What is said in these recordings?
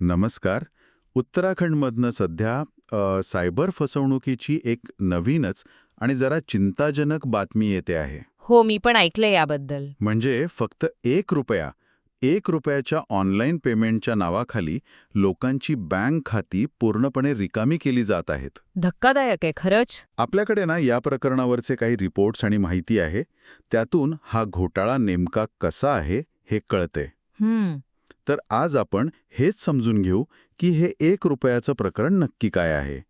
नमस्कार. उत्तराखंडमधनं सध्या सायबर फसवणुकीची एक नवीनच आणि जरा चिंताजनक बातमी येते आहे. हो मी पण ऐकलंय याबद्दल. म्हणजे फक्त एक रुपया एक रुपयाच्या ऑनलाईन पेमेंटच्या नावाखाली लोकांची बँक खाती पूर्णपणे रिकामी केली जात आहेत. धक्कादायक आहे खरंच. आपल्याकडे ना या प्रकरणावरचे काही रिपोर्ट्स आणि माहिती आहे. त्यातून हा घोटाळा नेमका कसा आहे हे कळते. हम्म. तर आज आपण हेच समजून घेऊ की हे एक रुपयाचं प्रकरण नक्की काय आहे.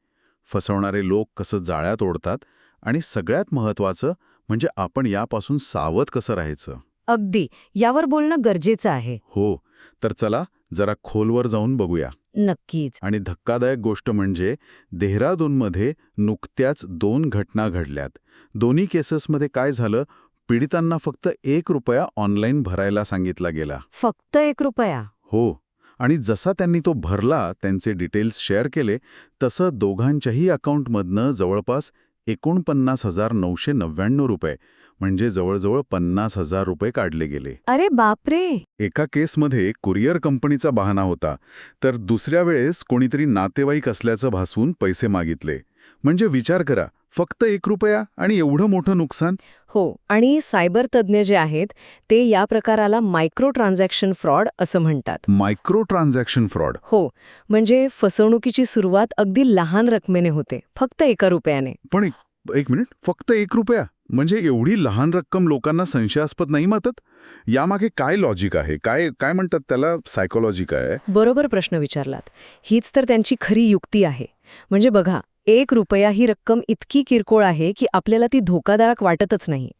फसवणारे लोक कसं जाळ्यात ओढतात आणि सगळ्यात महत्त्वाचं म्हणजे आपण यापासून सावध कसं राहायचं? अगदी. यावर बोलणं गरजेचं आहे. हो. तर चला जरा खोलवर जाऊन बघूया. नक्कीच. आणि धक्कादायक गोष्ट म्हणजे देहरादूनमध्ये नुकत्याच दोन घटना घडल्यात. दोन्ही केसेसमध्ये काय झालं पीडितांना फक्त एक रुपया ऑनलाईन भरायला सांगितला गेला. फक्त एक रुपया? हो आणि जसा त्यांनी तो भरला त्यांचे डिटेल्स शेअर केले तसं दोघांच्याही अकाउंटमधनं जवळपास एकोणपन्नास हजार नऊशे नव्याण्णव रुपये म्हणजे जवळजवळ पन्नास हजार रुपये काढले गेले. अरे बापरे! एका केसमध्ये कुरिअर कंपनीचा बहाणा होता तर दुसऱ्या वेळेस कोणीतरी नातेवाईक असल्याचं भासून पैसे मागितले. म्हणजे विचार करा फक्त एक रुपया आणि एवढं मोठं नुकसान? हो आणि सायबर तज्ज्ञ जे आहेत ते या प्रकाराला मायक्रो ट्रान्झॅक्शन फ्रॉड असं म्हणतात. Micro transaction fraud? हो म्हणजे फसवणुकीची सुरुवात अगदी लहान रकमेने होते फक्त एका रुपयाने. पण एक एक मिनिट फक्त एक रुपया म्हणजे एवढी लहान रक्कम लोकांना संशयास्पद नाही मातत? यामागे काय लॉजिक आहे? काय काय म्हणतात त्याला? सायकोलॉजी काय आहे. बरोबर प्रश्न विचारलात. हीच तर त्यांची खरी युक्ती आहे. म्हणजे बघा एक रुपया ही रक्कम इतकी किरकोळ आहे की आपल्याला ती धोकादायक वाटतच नाही.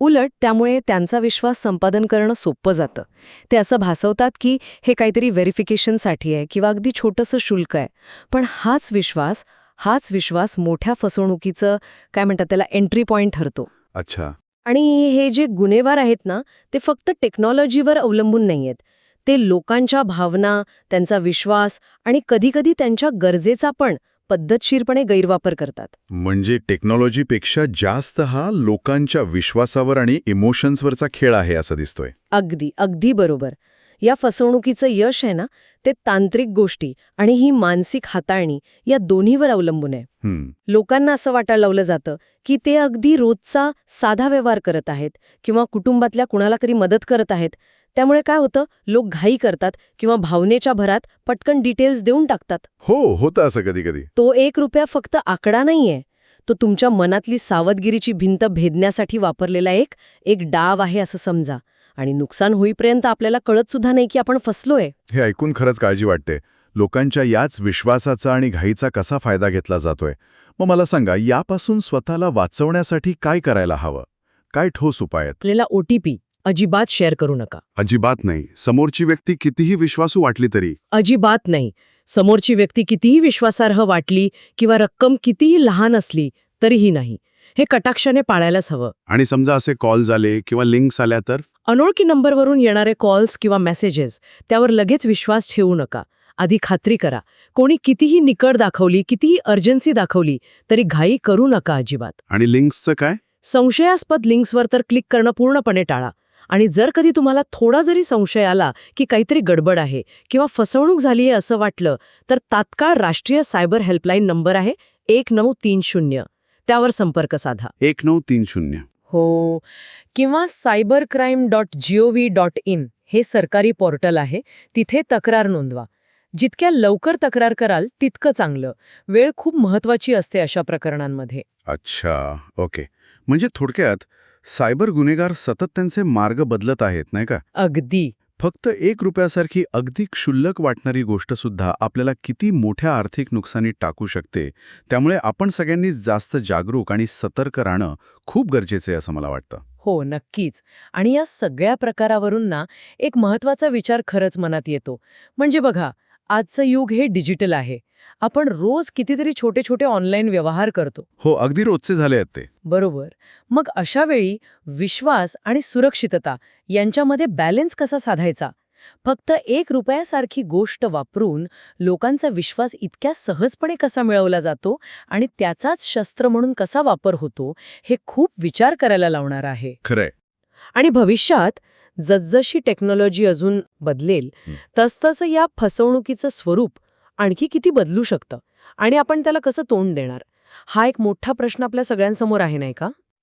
उलट त्यामुळे त्यांचा विश्वास संपादन करणं सोपं जातं. ते असं भासवतात की हे काहीतरी व्हेरिफिकेशनसाठी आहे किंवा अगदी छोटंसं शुल्क आहे. पण हाच विश्वास हाच विश्वास मोठ्या फसवणुकीचं काय म्हणतात त्याला एंट्री पॉईंट ठरतो. अच्छा. आणि हे जे गुन्हेगार आहेत ना ते फक्त टेक्नॉलॉजीवर अवलंबून नाही आहेत ते लोकांच्या भावना त्यांचा विश्वास आणि कधीकधी त्यांच्या गरजेचा पण पद्धतशीरपणे गैरवापर करतात. म्हणजे टेक्नॉलॉजीपेक्षा जास्त हा लोकांच्या विश्वासावर आणि इमोशन्सवरचा खेळ आहे असं दिसतोय. अगदी अगदी बरोबर. या फसवणुकीचं यश आहे ना ते तांत्रिक गोष्टी आणि ही मानसिक हाताळणी या दोन्हीवर अवलंबून आहे. लोकांना असं वाटायला लावलं जातं की ते अगदी रोजचा साधा व्यवहार करत आहेत किंवा कुटुंबातल्या कुणाला तरी मदत करत आहेत त्यामुळे काय होतं? लोक घाई करतात किंवा भावनेच्या भरात पटकन डिटेल्स देऊन टाकतात. हो होतं असं कधी कधी तो एक रुपया फक्त आकडा नाहीये. तो तुमच्या मनातली सावधगिरीची भिंत भेदण्यासाठी वापरलेला एक एक डाव आहे असं समजा. आणि नुकसान होईपर्यंत आपल्याला कळत सुद्धा नाही की आपण फसलोय. हे ऐकून खरंच काळजी वाटते. लोकांच्या याच विश्वासाचा आणि घाईचा कसा फायदा घेतला जातोय? मग मला सांगा यापासून स्वतःला वाचवण्यासाठी काय करायला हवं? काय ठोस उपाय आहेत? आपल्याला ओटीपी अजिबात शेअर करू नका. अजिबात नाही. समोरची व्यक्ती कितीही विश्वासू वाटली तरी. अजिबात नाही. समोरची व्यक्ती कितीही विश्वासार्ह वाटली किंवा रक्कम कितीही लहान असली तरीही नाही. हे कटाक्षाने पाळायलाच हवं. आणि समजा असे कॉल झाले किंवा लिंक्स आल्या तर? अनोळखी नंबरवरून येणारे कॉल्स किंवा मेसेजेस त्यावर लगेच विश्वास ठेवू नका. आधी खात्री करा. कोणी कितीही निकड दाखवली कितीही अर्जन्सी दाखवली तरी घाई करू नका अजिबात. आणि लिंक्सचं काय? संशयास्पद लिंक्सवर तर क्लिक करणं पूर्णपणे टाळा. आणि जर कधी तुम्हाला थोडा जरी संशय आला की काहीतरी गडबड आहे किंवा फसवणूक झाली आहे असं वाटलं तर तात्काळ राष्ट्रीय सायबर हेल्पलाईन नंबर आहे एक नऊ तीन शून्य. त्यावर संपर्क साधा. एक नऊ तीन शून्य. हो. किंवा cyber crime dot GOV dot in हे सरकारी पोर्टल आहे. तिथे तक्रार नोंदवा. जितक्या लवकर तक्रार कराल तितकं चांगलं. वेळ खूप महत्वाची असते अशा प्रकरणांमध्ये. अच्छा. ओके. म्हणजे थोडक्यात सायबर गुन्हेगार सतत त्यांचे मार्ग बदलत आहेत नाही का? अगदी. फक्त एक रुपयासारखी अगदी क्षुल्लक वाटणारी गोष्ट सुद्धा आपल्याला किती मोठ्या आर्थिक नुकसानीत टाकू शकते त्यामुळे आपण सगळ्यांनी जास्त जागरूक आणि सतर्क राहणं खूप गरजेचं आहे असं मला वाटतं. हो नक्कीच. आणि या सगळ्या प्रकारावरून ना एक महत्त्वाचा विचार खरंच मनात येतो. म्हणजे बघा आजचं युग हे डिजिटल आहे. आपण रोज कितीतरी छोटे छोटे ऑनलाईन व्यवहार करतो. हो अगदी रोजचे झाले आहेत ते. बरोबर. मग अशा वेळी विश्वास आणि सुरक्षितता यांच्यामध्ये बॅलन्स कसा साधायचा? फक्त एक रुपयासारखी गोष्ट वापरून लोकांचा विश्वास इतक्या सहजपणे कसा मिळवला जातो आणि त्याचाच शस्त्र म्हणून कसा वापर होतो हे खूप विचार करायला लावणार आहे. खरंय. आणि भविष्यात जसजशी टेक्नॉलॉजी अजून बदलेल. तसतसं या फसवणुकीचं स्वरूप आणखी किती बदलू शकतं? आणि आपण त्याला कसं तोंड देणार? हा एक मोठा प्रश्न आपल्या सगळ्यांसमोर आहे नाही का?